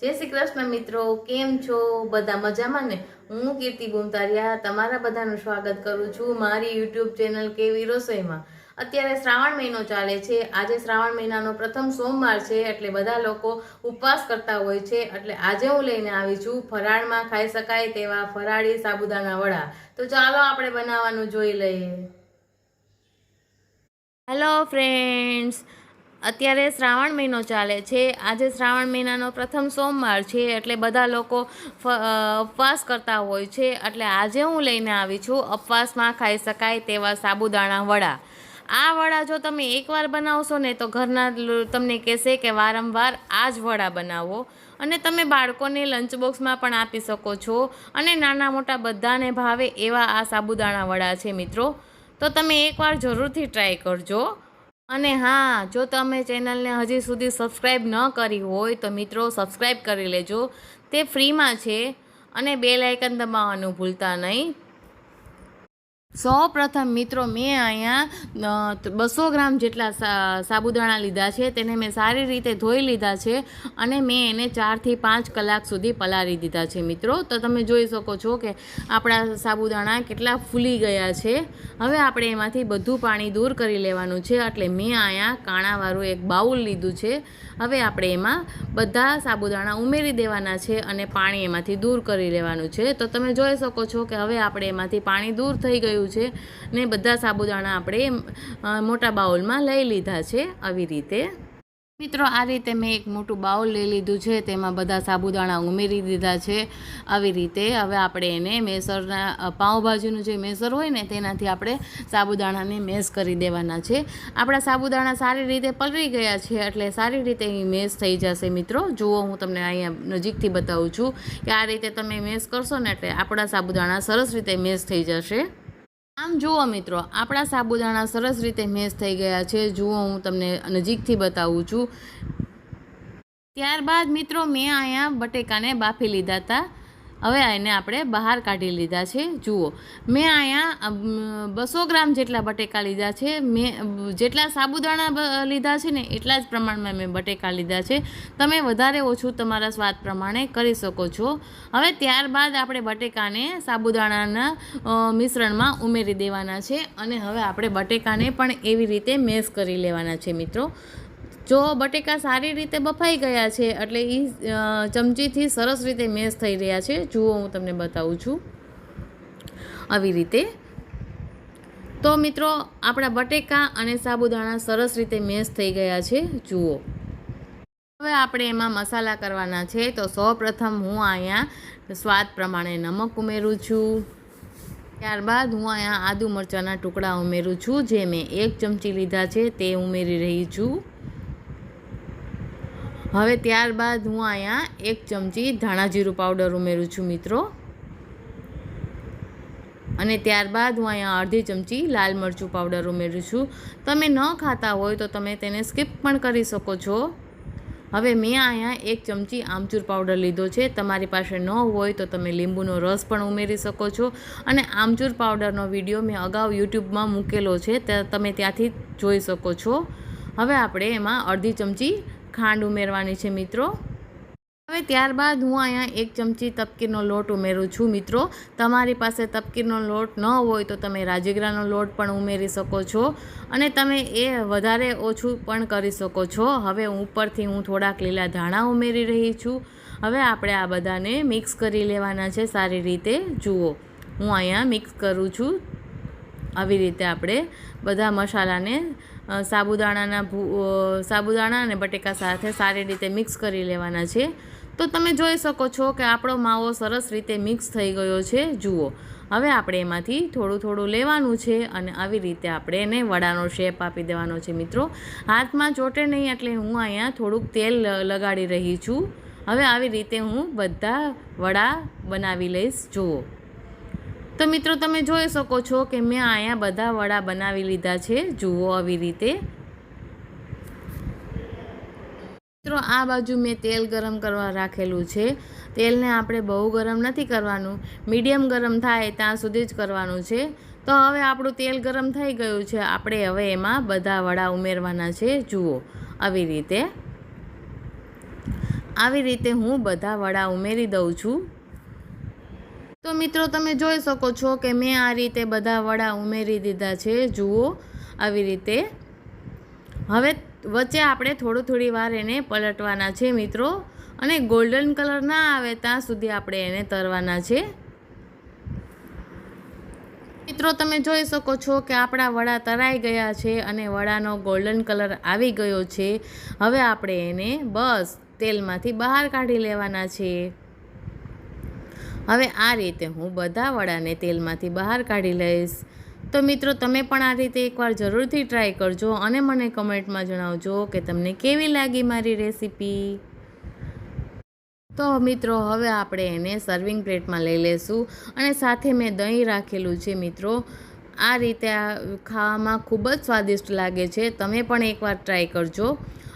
જય શ્રી કૃષ્ણ મિત્રો, કેમ છો? બધા મજામાં ને? હું કીર્તિ બુમતારિયા, તમારા બધાનું સ્વાગત કરું છું મારી યુટ્યુબ ચેનલ કેવી રસોઈમાં. અત્યારે શ્રાવણ મહિનો ચાલે છે. આજે શ્રાવણ મહિનાનો પ્રથમ સોમવાર છે એટલે બધા લોકો ઉપવાસ કરતા હોય છે. એટલે આજે હું લઈને આવી છું ફરાળમાં ખાઈ શકાય તેવા ફરાળી સાબુદાણા વડા. તો ચાલો આપણે બનાવવાનું જોઈ લઈએ. હેલો ફ્રેન્ડ્સ અત્યારે શ્રાવણ મહિનો ચાલે છે. આજે શ્રાવણ મહિનાનો પ્રથમ સોમવાર છે એટલે બધા લોકો ઉપવાસ કરતા હોય છે. એટલે આજે હું લઈને આવી છું ઉપવાસમાં ખાઈ શકાય તેવા સાબુદાણા વડા. આ વડા જો તમે એકવાર બનાવશો ને તો ઘરના તમને કહેશે કે વારંવાર આ જ વડા બનાવો. અને તમે બાળકોને લંચ બોક્સમાં પણ આપી શકો છો. અને નાના મોટા બધાને ભાવે એવા આ સાબુદાણા વડા છે મિત્રો. તો તમે એકવાર જરૂરથી ટ્રાય કરજો. અને હા, જો તમે ચેનલને હજી સુધી સબસ્ક્રાઈબ ન કરી હોય તો મિત્રો સબસ્ક્રાઈબ કરી લેજો. તે ફ્રીમાં છે અને બે લાઇકન દબાવવાનું ભૂલતા નહીં. સૌ પ્રથમ મિત્રો, મેં અહીંયા બસો ગ્રામ જેટલા સાબુદાણા લીધા છે. તેને મેં સારી રીતે ધોઈ લીધા છે અને મેં એને ચારથી પાંચ કલાક સુધી પલાળી દીધા છે મિત્રો. તો તમે જોઈ શકો છો કે આપણા સાબુદાણા કેટલા ફૂલી ગયા છે. હવે આપણે એમાંથી બધું પાણી દૂર કરી લેવાનું છે. એટલે મેં અહીંયા કાણાવાળું એક બાઉલ લીધું છે. હવે આપણે એમાં બધા સાબુદાણા ઉમેરી દેવાના છે અને પાણી એમાંથી દૂર કરી લેવાનું છે. તો તમે જોઈ શકો છો કે હવે આપણે એમાંથી પાણી દૂર થઈ ગયું છે ને બધા સાબુદાણા આપણે મોટા બાઉલમાં લઈ લીધા છે આવી રીતે. મિત્રો, આ રીતે મેં એક મોટું બાઉલ લઈ લીધું છે, તેમાં બધા સાબુદાણા ઉમેરી દીધા છે. આવી રીતે હવે આપણે એને મેસરના પાઉંભાજીનું જે મેસર હોય ને, તેનાથી આપણે સાબુદાણાને મેસ કરી દેવાના છે. આપણા સાબુદાણા સારી રીતે પલળી ગયા છે, એટલે સારી રીતે એ મેસ થઈ જશે. મિત્રો, જુઓ, હું તમને અહીંયા નજીકથી બતાવું છું કે આ રીતે તમે મેસ કરશો ને, એટલે આપણા સાબુદાણા સરસ રીતે મેસ થઈ જશે. આમ જુઓ મિત્રો, આપણા સાબુદાણા સરસ રીતે મેશ થઈ ગયા છે. જુઓ, હું તમને નજીકથી બતાવું છું. ત્યારબાદ મિત્રો, મેં અહીંયા બટેકાને બાફી લીધા હતા. હવે એને આપણે બહાર કાઢી લીધા છે. જુઓ, મેં અહીંયા બસો ગ્રામ જેટલા બટેકા લીધા છે. મેં જેટલા સાબુદાણા લીધા છે ને એટલા જ પ્રમાણમાં મેં બટેકા લીધા છે. તમે વધારે ઓછું તમારા સ્વાદ પ્રમાણે કરી શકો છો. હવે ત્યારબાદ આપણે બટેકાને સાબુદાણાના મિશ્રણમાં ઉમેરી દેવાના છે. અને હવે આપણે બટેકાને પણ એવી રીતે મેશ કરી લેવાના છે મિત્રો. જો બટેકા સારી રીતે બફાઈ ગયા છે, એટલે એ ચમચીથી સરસ રીતે મેશ થઈ રહ્યા છે. જુઓ હું તમને બતાવું છું. આવી રીતે. તો મિત્રો, આપણા બટેકા અને સાબુદાણા સરસ રીતે મેશ થઈ ગયા છે. જુઓ. હવે આપણે એમાં મસાલા કરવાના છે. તો સૌપ્રથમ હું અહીંયા સ્વાદ પ્રમાણે નમક ઉમેરું છું. ત્યારબાદ હું અહીંયા આદુ મરચાંના ટુકડા ઉમેરું છું, જે મેં એક ચમચી લીધા છે, તે ઉમેરી રહી છું. હવે ત્યારબાદ હું અહીંયા એક ચમચી ધાણા જીરું પાવડર ઉમેરું છું મિત્રો. અને ત્યારબાદ હું અહીંયા અડધી ચમચી લાલ મરચું પાવડર ઉમેરું છું. તમે ન ખાતા હોય તો તમે તેને સ્કીપ પણ કરી શકો છો. હવે મેં અહીંયા એક ચમચી આમચૂર પાવડર લીધો છે. તમારી પાસે ન હોય તો તમે લીંબુનો રસ પણ ઉમેરી શકો છો. અને આમચૂર પાવડરનો વીડિયો મેં અગાઉ યુટ્યુબમાં મૂકેલો છે. તમે ત્યાંથી જોઈ શકો છો. હવે આપણે એમાં અડધી ચમચી ખાંડ ઉમેરવાની છે, મિત્રો. હવે ત્યારબાદ હું અહીંયા એક ચમચી તપકીરનો લોટ ઉમેરું છું, મિત્રો. તમારી પાસે તપકીરનો લોટ ન હોય તો તમે રાજગરાનો લોટ પણ ઉમેરી શકો છો અને તમે એ વધારે ઓછું પણ કરી શકો છો. હવે ઉપરથી હું થોડાક લીલા ધાણા ઉમેરી રહી છું. હવે આપણે આ બધાને મિક્સ કરી લેવાના છે સારી રીતે. જુઓ, હું અહીંયા મિક્સ કરું છું. આવી રીતે આપણે બધા મસાલાને સાબુદાણાના ભૂ સાબુદાણા અને બટેકા સાથે સારી રીતે મિક્સ કરી લેવાના છે. તો તમે જોઈ શકો છો કે આપણો માવો સરસ રીતે મિક્સ થઈ ગયો છે. જુઓ, હવે આપણે એમાંથી થોડું થોડું લેવાનું છે અને આવી રીતે આપણે એને વડાનો શેપ આપી દેવાનો છે મિત્રો. હાથમાં ચોટે નહીં એટલે હું અહીંયા થોડુંક તેલ લગાડી રહી છું. હવે આવી રીતે હું બધા વડા બનાવી લઈશ. જુઓ. તો મિત્રો, તમે જોઈ શકો છો કે મેં અહીંયા બધા વડા બનાવી લીધા છે. જુઓ આવી રીતે. મિત્રો, આ બાજુ મેં તેલ ગરમ કરવા રાખેલું છે. તેલને આપણે બહુ ગરમ નથી કરવાનું. મીડિયમ ગરમ થાય ત્યાં સુધી જ કરવાનું છે. તો હવે આપણું તેલ ગરમ થઈ ગયું છે. આપણે હવે એમાં બધા વડા ઉમેરવાના છે. જુઓ આવી રીતે. આવી રીતે હું બધા વડા ઉમેરી દઉં છું. તો મિત્રો, તમે જોઈ શકો છો કે મેં આ રીતે બધા વડા ઉમેરી દીધા છે. જુઓ, આવી રીતે. હવે વચ્ચે આપણે થોડું થોડી વાર એને પલટવાના છે મિત્રો. અને ગોલ્ડન કલર ના આવે ત્યાં સુધી આપણે એને તરવાના છે. મિત્રો, તમે જોઈ શકો છો કે આપણા વડા તરાઈ ગયા છે અને વડાનો ગોલ્ડન કલર આવી ગયો છે. હવે આપણે એને બસ તેલમાંથી બહાર કાઢી લેવાના છે. હવે આ રીતે હું બધા વડાને તેલમાંથી બહાર કાઢી લઈશ. તો મિત્રો, તમે પણ આ રીતે એકવાર જરૂરથી ટ્રાય કરજો અને મને કમેન્ટમાં જણાવજો કે તમને કેવી લાગી મારી રેસીપી. તો મિત્રો, હવે આપણે એને સર્વિંગ પ્લેટમાં લઈ લેશું અને સાથે મેં દહીં રાખેલું છે મિત્રો. આ રીતે ખાવામાં ખૂબ જ સ્વાદિષ્ટ લાગે છે. તમે પણ એકવાર ટ્રાય કરજો.